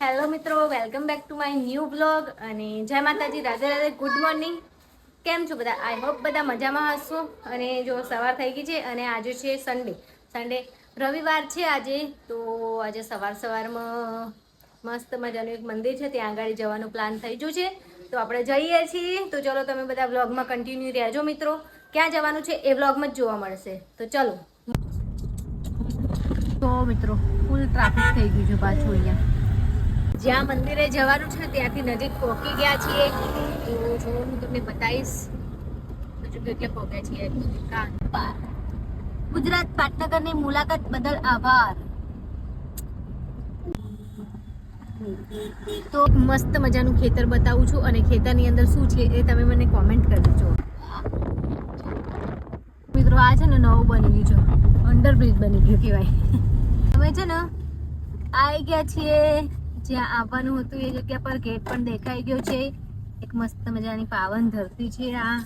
Hello મિત્રો welcome back to my new blog અને જય માતાજી, રાધે રાધે ગુડ મોર્નિંગ કેમ છો બધા? આઈ હોપ બધા મજામાં હશો અને જો સવાર થઈ ગઈ છે અને આજે છે સન્ડે સન્ડે રવિવાર છે આજે, તો આજે સવાર સવારમાં મસ્ત મજાનું એક મંદિર છે, ત્યાં આગળ જવાનો પ્લાન થઈ ગયો છે. તો આપણે જઈએ છીએ. તો ચલો તમે બધા વ્લોગમાં કન્ટિન્યુ રહેજો મિત્રો. ક્યાં જવાનું છે એ વ્લોગમાં જ જોવા મળશે. તો ચલો. તો મિત્રો ફૂલ ટ્રાફિક થઈ ગયું છે પાછું અહીંયા. જ્યાં મંદિરે જવાનું છે, ત્યાંથી નજીક પહોંચી ગયા છીએ. તો જો હું તમને બતાવીશ. હજુ કેટલે પહોંચ્યા છીએ. ગુજરાત પાટનગરની મુલાકાત બદલ આભાર. તો મસ્ત મજાનું ખેતર બતાવું છું અને ખેતરની અંદર શું છે એ તમે મને કોમેન્ટ કરજો. મિત્રો, આ છે ને નવું બની ગયું છે. અંડરબ્રિજ બની ગયું કહેવાય. અમે છે ને આવી ગયા છીએ જ્યાં આવવાનું હતું, એ જગ્યા પર ગેટ પણ દેખાઈ ગયો છે. એક મસ્ત મજાની પાવન ધરતી છે આ.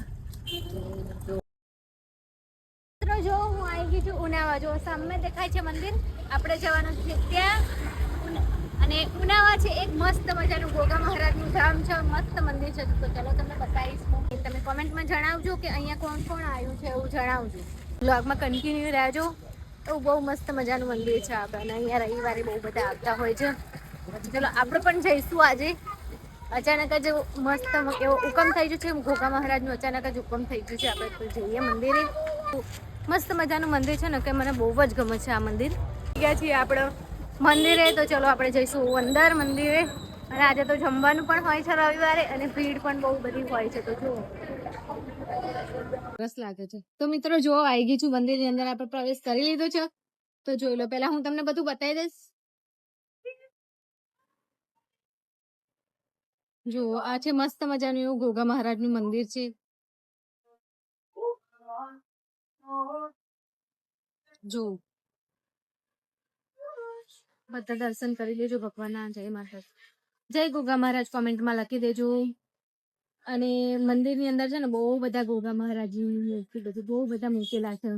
મિત્રો, જો હું આવી ગઈ છું ઉનાવા, જો સામે દેખાય છે મંદિર. આપણે જવાનું છે ત્યાં. અને ઉનાવા છે એક મસ્ત મજાનું ગોગા મહારાજનું ધામ છે, મસ્ત મંદિર છે. તો ચલો તમને બતાવીશ હું. તમે કોમેન્ટમાં જણાવજો કે અહીંયા કોણ કોણ આવ્યું છે એવું જણાવજો. બ્લોગમાં કન્ટિન્યુ રહેજો. એવું બહુ મસ્ત મજાનું મંદિર છે આપણે અહીંયા રવિવારે બહુ બધા આવતા હોય છે. ચલો, આપણે પણ જઈશું આજે. અચાનક જ મસ્ત એવો હુકમ થઈ ગયું છે. ઘોઘા મહારાજનું અચાનક જ હુકમ થઈ ગયું છે. આપણે જઈએ મંદિરે. મસ્ત મજાનું મંદિર છે ને, કે મને બહુ જ ગમે છે આ મંદિર. ગયા છીએ આપણે મંદિરે, તો ચલો આપણે જઈશું અંદર મંદિરે. અને આજે તો જમવાનું પણ હોય છે રવિવારે અને ભીડ પણ બહુ બધી હોય છે. તો જુઓ. રસ લાગે છે. તો મિત્રો, જો આવી ગઈ છું મંદિરની અંદર, આપણે પ્રવેશ કરી લીધો છે. તો જોઈ લો, પહેલા હું તમને બધું બતાવી દઈશ. જો, આ છે મસ્ત મજાનું એવું ગોગા મહારાજનું મંદિર છે. જો. બધા દર્શન કરી લેજો ભગવાનના, જય માતા જય ગોગા મહારાજ, કોમેન્ટમાં લખી દેજો. અને મંદિરની અંદર છે ને, બહુ બધા ગોગા મહારાજની મૂર્તિ બધું, બહુ બધા મૂકેલા છે.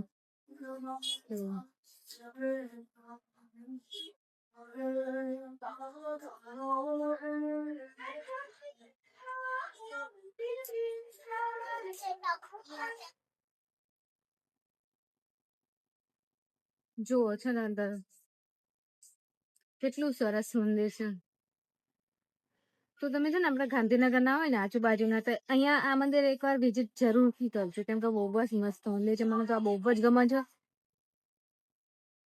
જુઓ, છે ને અંદર કેટલું સરસ મંદિર છે. તો તમે છે ને ગાંધીનગર ના હોય ને આજુબાજુના, તો અહીંયા આ મંદિર એકવાર વિઝિટ જરૂરથી કરજો. કેમ કે બહુ જ મસ્ત મંદિર છે. મને તો આ બહુ જ ગમે છે.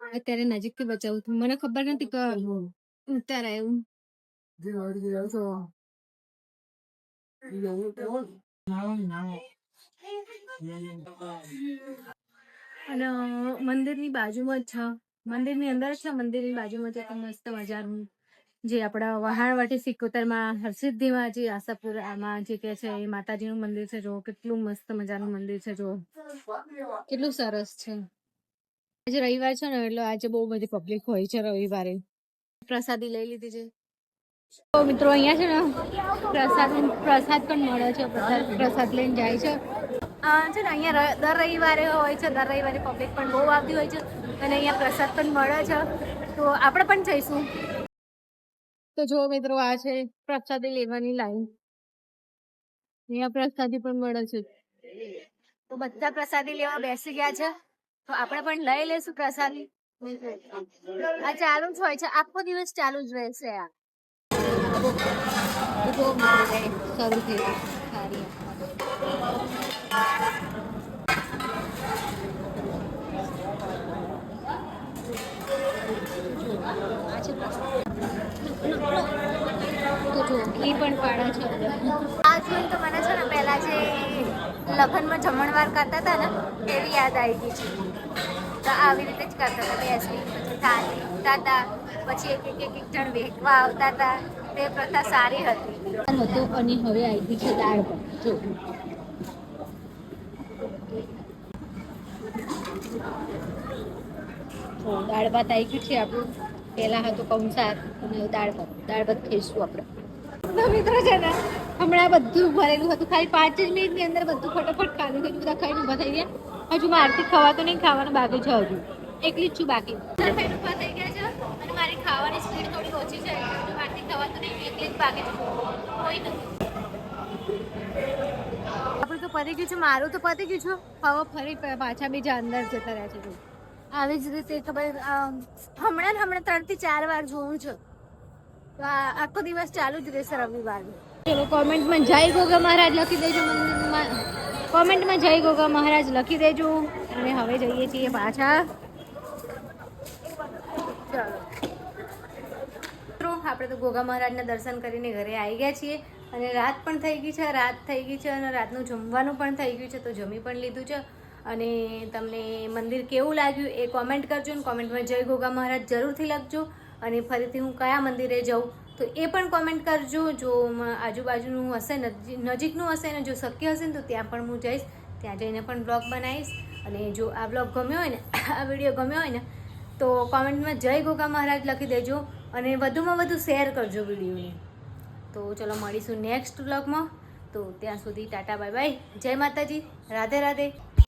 અત્યારે નજીકથી બચાવું છું. મને ખબર નથી કે ઉતારા એવું. તો અને મંદિરની બાજુમાં જ છે. મંદિરની અંદર છે. મંદિરની બાજુમાં છે મસ્ત મજાનું જે આપણા વહાણવટી સિકોતરમાં હરસિદ્ધિમાં જે આશાપુરામાં જે કે છે, એ માતાજીનું મંદિર છે. જો કેટલું મસ્ત મજાનું મંદિર છે જો કેટલું સરસ છે. આજે રવિવાર છે ને, એટલે આજે બહુ બધી પબ્લિક હોય છે રવિવારે. પ્રસાદી લઈ લીધી છે. તો મિત્રો, અહીંયા છે ને, પ્રસાદ પ્રસાદ પણ મળે છે. પ્રસાદ લઈને જાય છે. છે ને અહીંયા દર રવિવારે હોય છે દર રવિવારે પબ્લિક પણ બહુ આવતી હોય છે અને અહીંયા પ્રસાદ પણ મળે છે. તો આપણે પણ જઈશું. તો જો મિત્રો આ છે પ્રસાદી લેવાની લાઈન. અહીંયા પ્રસાદી પણ મળે છે. તો બધા પ્રસાદી લેવા બેસી ગયા છે. તો આપણે પણ લઈ લેશું પ્રસાદી. આ ચાલુ જ હોય છે. આખો દિવસ ચાલુ જ રહેશે આ. શરૂ થઈ ઘી પણ પાડે છે. આ જોઈને તો મને છે ને પહેલાં જે લગ્નમાં જમણવાર કરતા હતા ને એવી યાદ આવી ગઈ છે. તો આવી રીતે જ કરતા હતા બેસી પછી થાળી ઉઠતા હતા પછી એક એક એક જણ વેકવા આવતા હતા. તે પ્રથા સારી હતી. હતો અને હવે આવી ગઈ છે દાળ પણ. જો. જો દાળ ભાત આવી ગયું છે આપણું. પહેલાં હતું કંસાર અને દાળ ભાત. દાળ ભાત ખાઈશું આપણે. મિત્રો છે ને હમણાં બધું ભરેલું હતું. ખાલી પાંચ જ મિનિટની અંદર બધું ફટાફટ ખાધું હતું. બધા ખાઈને ઊભા થઈ ગયા. હજુ મારથી ખવાતું નહીં ખાવાનું બાકી છે હજુ. એકલી જ છું બાકી. ઊભા થઈ ગયા છે અને મારી ખાવાની સ્પીડ થોડી ઓછી છે હજુ મારથી ખવાતું નહીં એકલી જ બાકી છું. કોઈ નથી. આપણું તો પતી ગયું છે મારું તો પતી ગયું છે. હવે ફરી પાછા બીજા અંદર જતા રહ્યા છે. આવી જ રીતે ખબર હમણાં હમણાં ત્રણ ત્રણથી ચાર વાર જોવું છે. આખો દિવસ ચાલુ જ રહેશે રવિવારનું. કોમેન્ટમાં જય ગોગા મહારાજ લખી દેજો મંદિરમાં. કોમેન્ટમાં જય ગોગા મહારાજ લખી દેજો. અને હવે જઈએ છીએ પાછા. મિત્રો આપણે તો ગોગા મહારાજના દર્શન કરીને ઘરે આવી ગયા છીએ. અને રાત પણ થઈ ગઈ છે, રાત થઈ ગઈ છે અને રાતનું જમવાનું પણ થઈ ગયું છે, તો જમી પણ લીધું છે. અને તમને મંદિર કેવું લાગ્યું એ કોમેન્ટ કરજો અને કોમેન્ટમાં જય ગોગા મહારાજ જરૂરથી લખજો. અને ફરીથી હું કયા મંદિરે જાઉં તો એ પણ કોમેન્ટ કરજો. જો આજુબાજુનું હશે નજી- નજીકનું હશે ને જો શક્ય હશે ને તો ત્યાં પણ હું જઈશ. ત્યાં જઈને પણ બ્લોગ બનાવીશ. અને જો આ બ્લોગ ગમ્યો હોય ને, આ વીડિયો ગમ્યો હોય ને, તો કોમેન્ટમાં જય ગોગા મહારાજ લખી દેજો અને વધુમાં વધુ શેર કરજો વિડીયોને તો ચલો મળીશું નેક્સ્ટ વ્લોગમાં તો ત્યાં સુધી ટાટા બાય બાય. જય માતાજી. રાધે રાધે.